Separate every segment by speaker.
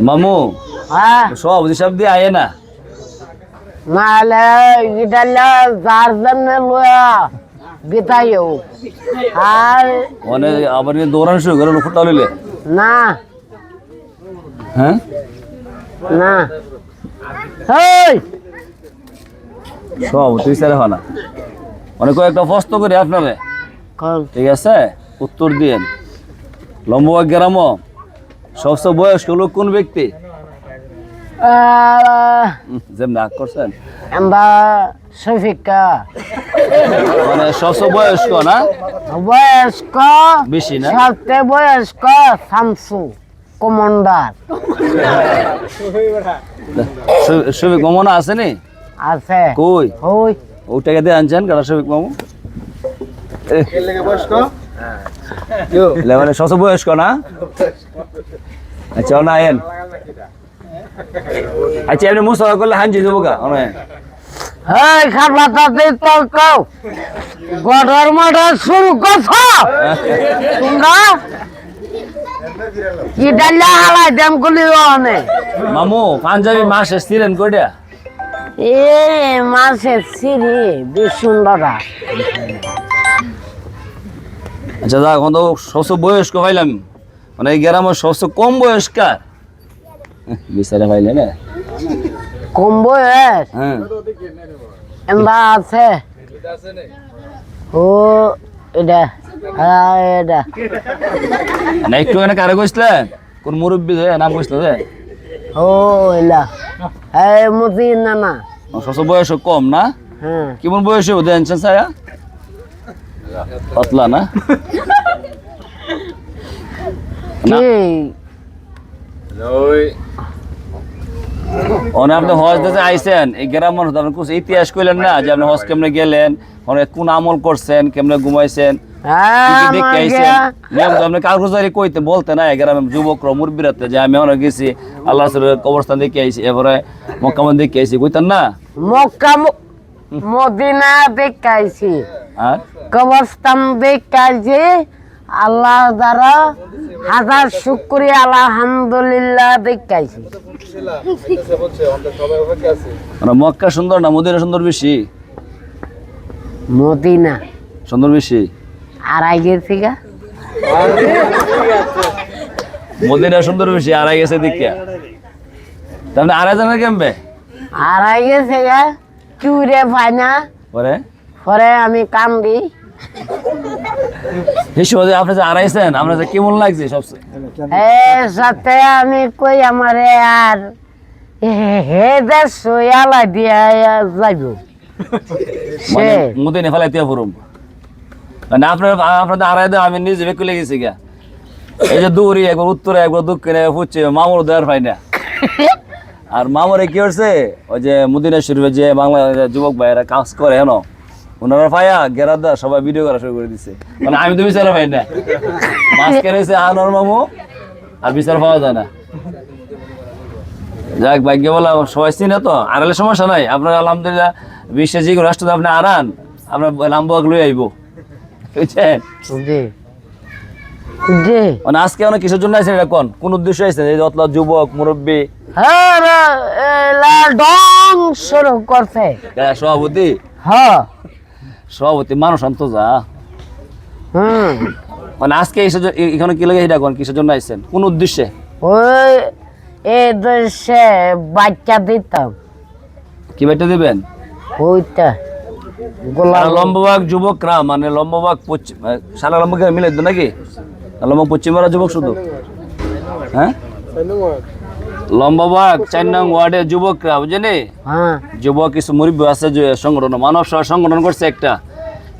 Speaker 1: মামু
Speaker 2: হ্যাঁ।
Speaker 1: সব হিসাব দিয়ে আয়ে না।
Speaker 2: নাহলে গিটারটা যার জন্য লয়া বিতাইও আর
Speaker 1: মানে আবার নিয়ে দৌড়ানো শুরু করে ফুটা লইলে?
Speaker 2: না।
Speaker 1: হ্যাঁ?
Speaker 2: না। হেই!
Speaker 1: সব তুই স্যার হয় না। মানে কয়েকটা প্রশ্ন করি আপনারে। ঠিক আছে? উত্তর দিয়েন। লম্বা গ্রাম। সবচেয়ে বয়স্ক লোক কোন ব্যক্তি
Speaker 2: আহ,
Speaker 1: যেমন আগ করছেন
Speaker 2: আমরা শফিকা
Speaker 1: মানে সবচেয়ে বয়স্ক না
Speaker 2: বয়স্ক
Speaker 1: বেশি না
Speaker 2: সবচেয়ে বয়স্ক শামসু কমান্ডার
Speaker 1: শফিক মামু আছে নি
Speaker 2: আছে
Speaker 1: কই
Speaker 2: ওই
Speaker 1: ওটাকে দিয়ে আনছেন কারা শফিক মামু এলে মানে সবচেয়ে বয়স্ক না আচ্ছা না আয়েন। আচ্ছা এমনি মুসাফা করলে হাঞ্জি দেবো গা অনেক
Speaker 2: এই খাবারটাতে তর্ক গডর মডর শুরু করছ? তোমরা? কি ডাল্লা হালাই দেম গুলি অনে?
Speaker 1: মামু পাঞ্জাবি মাস এসছিলেন কইটা
Speaker 2: এ মাসের সিঁড়ি বেশ সুন্দরা
Speaker 1: আচ্ছা যা এখন তো সবচেয়ে বয়স্ক পাইলাম মানে এই গ্রামের সবচেয়ে কম বয়স্কার বিচারে পাইলে না?
Speaker 2: কম বয়স?
Speaker 1: হ্যাঁ।
Speaker 2: এমবা আছে। ও এটা হ্যাঁ এটা।
Speaker 1: না একটু এখানে কারে কইছিলেন কোন মুরব্বী নাম কইছিল যে?
Speaker 2: ও এলা এই মতি না না
Speaker 1: বয়স কম না?
Speaker 2: হ্যাঁ।
Speaker 1: কেমন বয়সে ওদের আনছেন ছায়া পাতলা না? আপনি হজ দিতে আইছেন এই গ্রাম মানুষ আপনি কিছু ইতিহাস কইলেন না যে আপনি হজ কেমনে গেলেন কোন আমল করছেন কেমনে ঘুমাইছেন কি
Speaker 2: হ্যাঁ
Speaker 1: কি দেখে আইছেন? নিয়ম তো আপনি কাগজারি কইতে বলতে না এই যুবকরা মুরব্বীরাতে যে আমি অনেক গেছি আল্লাহ কবরস্থান দেখে আইছি এবারে মক্কা মন্দির দেখে আইছি কইতেন না?
Speaker 2: মক্কা মদিনা দেখাইছি
Speaker 1: আর
Speaker 2: কবরস্থান দেখাইছি আল্লাহ দ্বারা হাজার শুক্রিয়া আলহামদুলিল্লাহ দেখাইছি।
Speaker 1: মানে মক্কা সুন্দর না মদিনা সুন্দর বেশি?
Speaker 2: মদিনা।
Speaker 1: সুন্দর বেশি?
Speaker 2: আর আগে থেকে?
Speaker 1: মদিনা সুন্দর বেশি আর গেছে দেখিয়া তাহলে আর জানা কেমবে?
Speaker 2: আর আগে থেকে চুরে পাই না
Speaker 1: পরে?
Speaker 2: পরে আমি কান্দি।
Speaker 1: এই আপনি যে আমরা যে কেমন লাগছে সবচেয়ে?
Speaker 2: সাথে আমি কই আমারে আর হে দিয়া যাইব।
Speaker 1: মানে ফেলাই তিয়া ফুরুম। মানে আপনার আপনাদের আড়াই দেন আমি নিজে বেকুলে গেছি গা। এই যে দৌড়ি একবার উত্তরে একবার দক্ষিণে ফুটছে মামুর দেওয়ার পাই না। আর মামুরে কি করছে ওই যে মদিনা শরীফে যে বাংলা যুবক ভাইয়েরা কাজ করে হেন? ওনারা পায়া গেরার দা সবাই ভিডিও করা শুরু করে দিছে। মানে আমি তো বিচার পাই না। আনোয়ার মামু আর বিচার পাওয়া যায় না। যাক ভাগ্য বলা সবাই চিনে তো। আড়ালে সমস্যা নাই। আপনার আলহামদুলিল্লাহ বিশ্বে যে রাষ্ট্র আপনি আড়ান আমরা লাম্বাক লই আইব। বুঝছেন? মানে আজকে অনেক কিসের জন্য আইছেন এটা কোন? কোন উদ্দেশ্য আইছেন? এই যতলা যুবক মুরব্বী?
Speaker 2: হ্যাঁ ডং শুরু করছে।
Speaker 1: সভাপতি?
Speaker 2: হ্যাঁ।
Speaker 1: সভাপতি মানুষ আন্ত যা।
Speaker 2: হুম।
Speaker 1: মানে আজকে এসে এখানে কি লাগে এটা কোন? কিসের জন্য আইছেন? কোন উদ্দেশ্যে?
Speaker 2: ওই এ দেশে বাচ্চা দিতাম।
Speaker 1: কি বেটা দিবেন?
Speaker 2: ওইটা।
Speaker 1: লম্ববাগ যুবকরা মানে লম্ববাগ পশ্চিম সারা লম্বকে মিলে দিত নাকি? লম্বা পশ্চিমেরা যুবক শুধু? হ্যাঁ? লম্বাবাগ চার নং ওয়ার্ডের যুবকরা বুঝলি
Speaker 2: হ্যাঁ।
Speaker 1: যুবক কিছু মুরব্বী আছে যে সংগঠন মানব সেবা সংগঠন করছে একটা।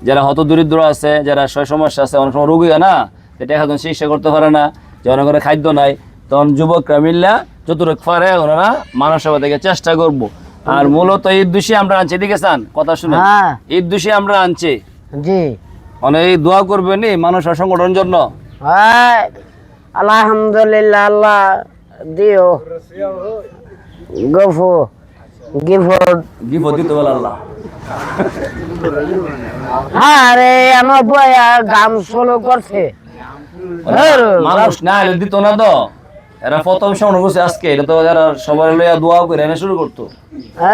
Speaker 1: যারা হত দরিদ্র আছে যারা সয় সমস্যা আছে অনেক সময় রোগী না যেটা এখন চিকিৎসা করতে পারে না যে অনেক করে খাদ্য নাই। তখন যুবকরা মিললা যতটুকু পারে ওনারা মানব সেবা থেকে চেষ্টা করব। আর মূলত ঈদ দুষি আমরা আনছি এদিকে চান কথা শুনে
Speaker 2: হ্যাঁ।
Speaker 1: ঈদ দুষি আমরা আনছি।
Speaker 2: জি।
Speaker 1: মানে এই দোয়া করবেন নি মানুষ সেবা সংগঠনের জন্য।
Speaker 2: হ্যাঁ। আলহামদুলিল্লাহ আল্লাহ দিও। গফু। গিফট।
Speaker 1: বিপদ দিতে বলে আল্লাহ।
Speaker 2: আরে আমার বয়া গাম শুরু করছে।
Speaker 1: মানুষ না এলে দিত না তো। এরা প্রথম সময় করছে আজকে। এটা তো যারা সবাই লইয়া দোয়া করে এনে শুরু করতো।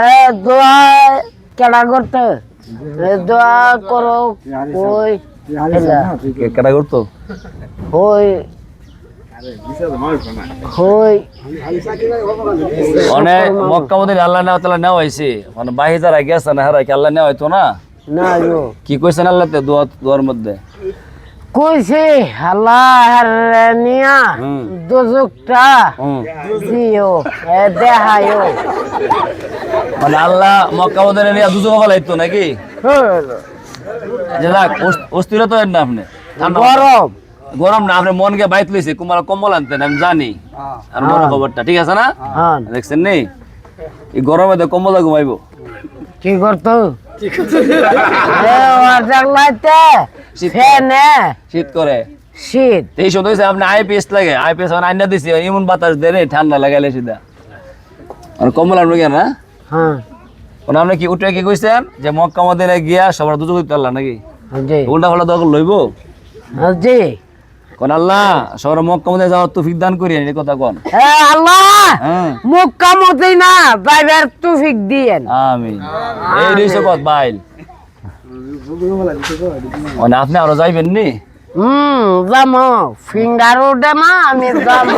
Speaker 2: এ দোয়া কেডা করতে? দোয়া করো। ওই এলা,
Speaker 1: কে কেটা করতো?
Speaker 2: ওই
Speaker 1: অনেক মক্কা মদিন আল্লাহ নেওয়া তালা নেওয়া হয়েছে। মানে বাহি যারা গেছে না হারা কি আল্লাহ নেওয়া হইতো না? কি কইছেন আল্লাহ দোয়া দোয়ার মধ্যে?
Speaker 2: কইছে আল্লাহ নিয়া দুজুকটা। দিও দেখায়ও
Speaker 1: মানে আল্লাহ মক্কা মদিনে নিয়ে দুজন ফেলাইতো নাকি? যে যাক অস- অস্থিরতা না আপনি।
Speaker 2: গরম।
Speaker 1: গরম না আপনি মনকে বাইত লইছে কুমার কম্বল আনতেন আমি জানি। আর বড় খবরটা ঠিক আছে না?
Speaker 2: হ্যাঁ।
Speaker 1: দেখছেন নি? এই গরমে তো কম্বল ঘুমাইবো
Speaker 2: কি করতো? এ
Speaker 1: শীত করে।
Speaker 2: শীত
Speaker 1: এই হইছে আপনি আইপিএস লাগে। আইপিএস মানে আইনা দিছি এমন বাতাস দেয় রে, ঠান্ডা লাগাইলে সিধা। আর কম্বল আনব কেন না
Speaker 2: হ্যাঁ।
Speaker 1: আপনি কি উঠে কি কইছেন যে মক্কা মদিনে গিয়া সবার দুজো করতে পারলাম নাকি? উল্টা ফাল্টা দখল লইবো
Speaker 2: জি।
Speaker 1: কোন আল্লাহ সবার মক্কা মদিনে যাওয়ার তৌফিক দান করি এই কথা কোন?
Speaker 2: এ আল্লাহ
Speaker 1: হ্যাঁ।
Speaker 2: না ড্রাইভার তুফিক দিয়েন।
Speaker 1: আমিন। এই রইছে কত বাইল। মানে আপনি আরও যাইবেন নি?
Speaker 2: হুম যামো। ফিঙ্গার উঠে না আমি যামো।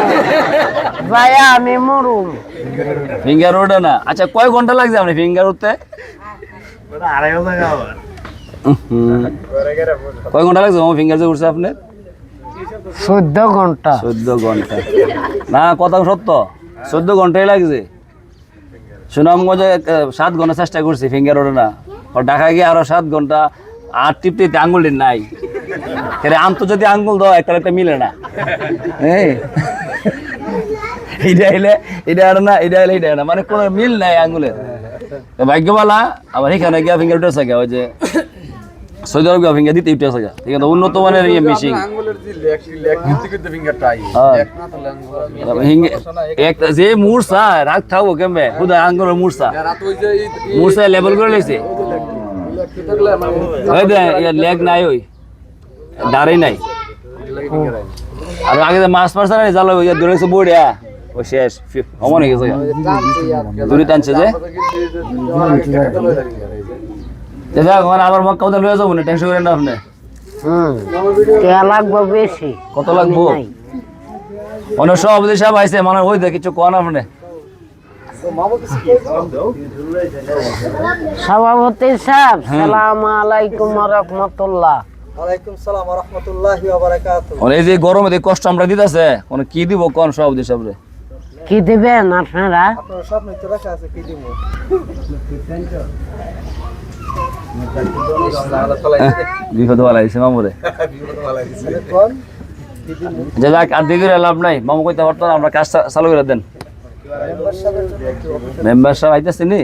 Speaker 2: যাইয়া আমি মরুম।
Speaker 1: ফিঙ্গার ওঠে না আচ্ছা কয় ঘণ্টা লাগছে আপনি ফিঙ্গার উঠতে। কয় ঘণ্টা লাগছে? ফিঙ্গার যে উঠছে আপনি
Speaker 2: চোদ্দ ঘণ্টা
Speaker 1: চোদ্দ ঘণ্টা না, কথা সত্য। চোদ্দ ঘন্টাই লাগছে। সুনামগঞ্জে সাত ঘণ্টা চেষ্টা করছি ফিঙ্গার ওঠে না। ঢাকা গিয়ে আরও সাত ঘণ্টা আট টিপতে আঙ্গুল নাই। এর আন্তর্জাতিক আঙ্গুল দাও একটা একটা মিলে না। এই। এটা এলে এটা আর না, এটা এলে এটা না। মানে কোনো মিল নাই আঙ্গুলের ভাগ্যবালা, আবার এখানে গিয়া ফিঙ্গার উঠেছে ওই যে সৌদি আরব ফিঙ্গার দিতে উঠেছে গা ঠিক আছে উন্নত মানের ইয়ে মিশিং
Speaker 3: আঙ্গুলের যে লেগ লেগ করতে করতে ফিঙ্গারটা
Speaker 1: হ্যাঁ।
Speaker 3: এক
Speaker 1: যে মূর্ছা রাগ থাকব কেমবে খুদা আঙ্গুলের মূর্ছা মূর্ছা লেভেল করে
Speaker 3: আমার
Speaker 1: ওই দে লেগ নাই ওই দাঁড়াই নাই আর আগে মাছ মারছে না জাল দৌড়েছে বড়িয়া ও শেষ অমন হয়ে গেছে। দূরে টানছে যে আবার মক্কা মধ্যে লয়ে যাব না টেনশন করেন না আপনি।
Speaker 2: হুম। কে লাগবে বেশি?
Speaker 1: কত লাগবো। অনেক সভাপতি সাহেব আইছে মানে ওই দে কিছু কোন আপনি।
Speaker 2: সভাপতি সাহেব সালাম আলাইকুম রহমতুল্লাহ।
Speaker 3: ওয়ালাইকুম সালাম ওয়া রাহমাতুল্লাহি ওয়া বারাকাতুহু।
Speaker 1: এই যে গরমে যে কষ্ট আমরা দিতেছে কোন কি দিব কোন সভাপতি সাহেব
Speaker 2: কি দিবেন আপনারা?
Speaker 1: বিপদ মামুরে। যে যাক আর লাভ নাই। মামু কইতে পারতো না, আমরা কাজ চালু করে দেন। মেম্বার সাহেব আইতেছে নি?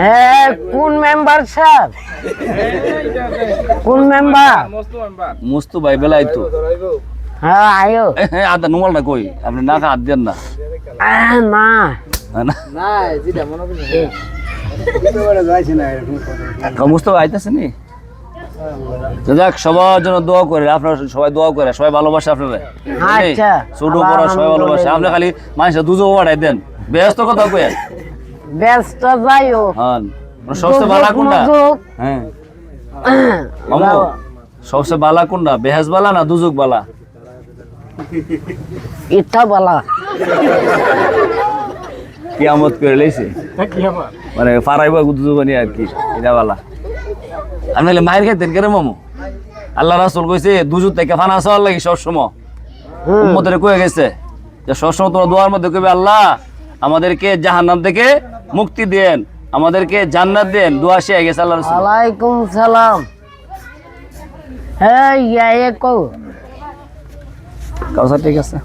Speaker 2: হ্যাঁ কোন মেম্বার স্যার? কোন মেম্বার
Speaker 1: মুস্তু ভাই বেলাই তো।
Speaker 2: হ্যাঁ আয়ো।
Speaker 1: হ্যাঁ আদা নুমাল না কই? আপনি না খা হাত দেন না।
Speaker 2: না।
Speaker 1: না
Speaker 3: ভিতরে যাইছি না
Speaker 1: যাক সবার জন্য দোয়া করে আপনারা সবাই দোয়া করে সবাই ভালোবাসে আপনারা।
Speaker 2: আচ্ছা।
Speaker 1: ছোট বড় সবাই ভালোবাসে। আপনি খালি মানুষের দুজো বাড়াই দেন। ব্যস্ত কথা কয়ে
Speaker 2: ব্যস্ত যাইও
Speaker 1: হ্যাঁ সবচেয়ে কোনটা? হ্যাঁ। সবচেয়ে বালা কোনটা? বেহেজ বালা না দুজুক বালা?
Speaker 2: ইটা বলা।
Speaker 1: কিয়ামত করে লইছে। মানে পারাইব দুজুক নিয়ে আর কি এটা বালা। আমি তাহলে মায়ের খাইতেন কেন মামু? আল্লাহ রাসুল কইছে দুজুক থেকে ফানা চাওয়ার লাগি সবসময়। উম্মতের কয়ে গেছে যে সবসময় তোমার দোয়ার মধ্যে কইবে আল্লাহ আমাদেরকে জাহান্নাম থেকে মুক্তি দেন আমাদেরকে জান্নাত দেন। দোয়া সে গেছে আল্লাহ রাসূল।
Speaker 2: আলাইকুম সালাম। হ্যাঁ ইয়ে কো
Speaker 1: কাউসার ঠিক আছে।